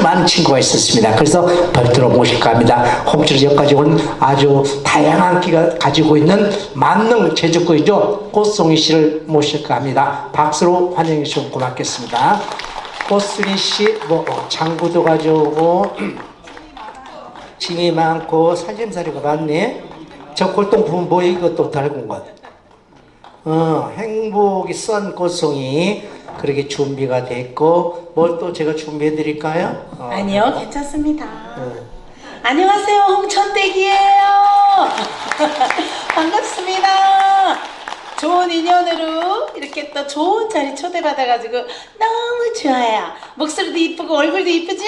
만난 친구가 있었습니다. 그래서 별도로 모실까 합니다. 여기까지 온 아주 다양한 기가 가지고 있는 만능 제주꾼이죠. 꽃송이 씨를 모실까 합니다. 박수로 환영해 주시면 고맙겠습니다. 꽃송이 씨, 뭐 장구도 가져오고 짐이 많고 살림살이가 많네. 저 골동 뭐 이것도 달군 것. 어, 행복이 썬 꽃송이 그렇게 준비가 됐고 뭘 또 제가 준비해 드릴까요? 어, 아니요, 괜찮습니다. 네. 안녕하세요, 홍천댁이에요. 반갑습니다. 좋은 인연으로 이렇게 또 좋은 자리 초대받아가지고 너무 좋아요. 목소리도 이쁘고 얼굴도 이쁘죠?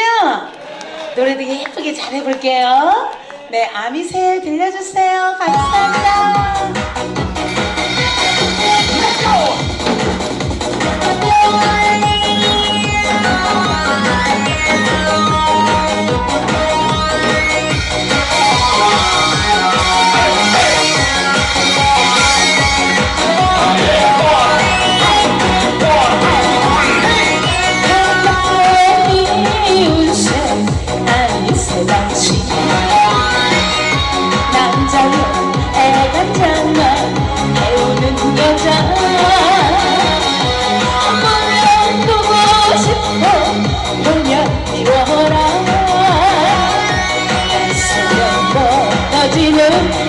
노래도 예쁘게 잘해볼게요. 네, 아미새 들려주세요. 감사합니다. Hallelujah.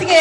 থেকে